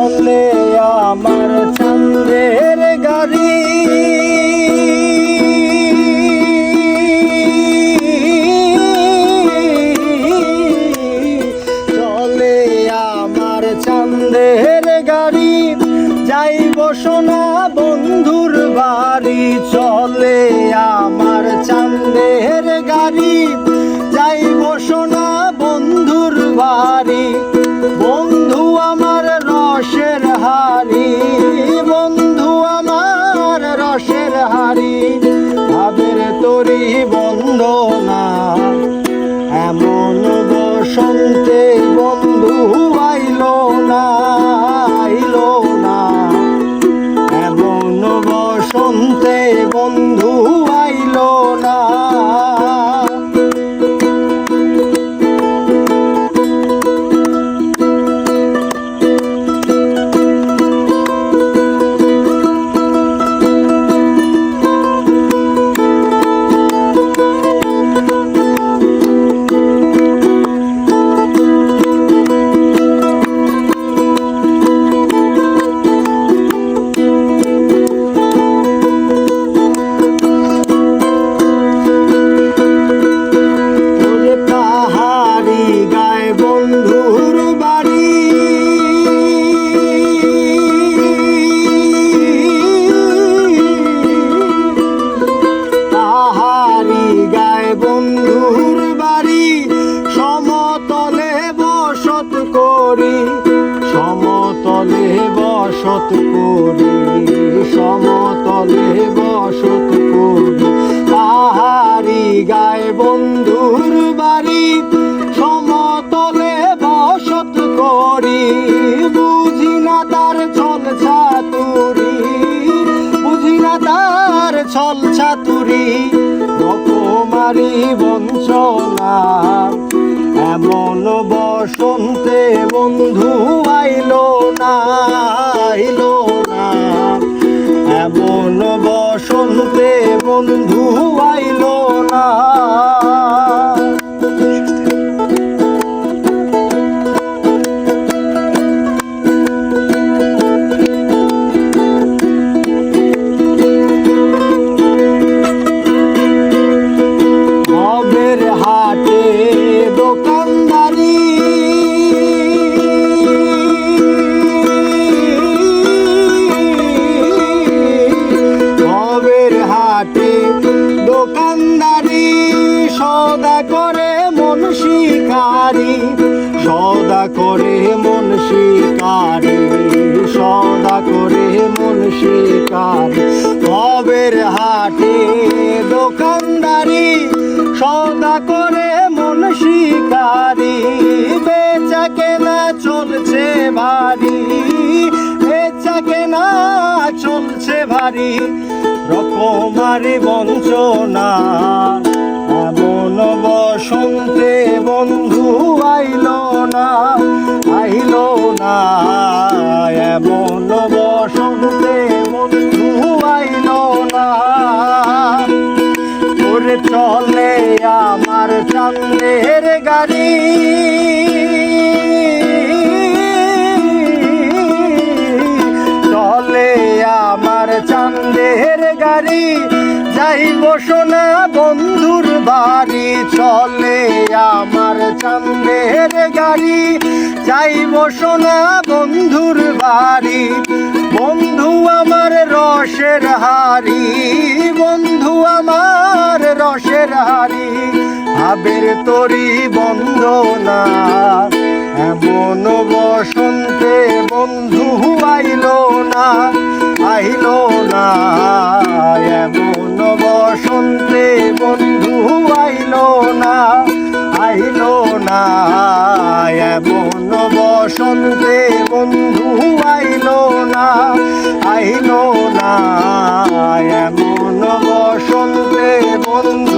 চলে আমার চাঁদের গাড়ি। চলে আমার চাঁদের গাড়ি। যাই সোনা বন্ধুর বাড়ি। চলে আমার চাঁদের গাড়ি। বসত করি, সমতলে বসত করি। পাহাড়ি গায়ে বন্ধুর বাড়ি, সমতলে বসত করি। বুঝি তার ছল ছাতুরি, বুঝি না তার ছল ছাতুরি। রকমারি বঞ্চনা এমন বসন্তে বন্ধু আইলো না আইলো না। এমন বসন্তে বন্ধু আইলো না। শিকারি, সদা করে মন শিকারি, সদা করে মন শিকারি। ভবের হাটে দোকানদারি, সদা করে মন শিকারি। বেচা কেনা চলছে ভারী, বেচা কেনা চলছে ভারী। রকমারি বঞ্চনা চান্দের গাড়ি। চলে আমার চান্দের গাড়ি। যাইব সোনা বন্ধুর বাড়ি। চলে আমার চান্দের গাড়ি। যাইব সোনা বন্ধুর বাড়ি। বন্ধু আমার রসের হারি বন্ধু আমার রসের হারি ভাবের তরি বন্দনা। এমন বসন্তে বন্ধু আইল না আইল না। এমন বসন্তে বন্ধু আইল না আইল না। এমন বসন্তে বন্ধু আইল না আইল না। এমন বসন্তে বন্ধু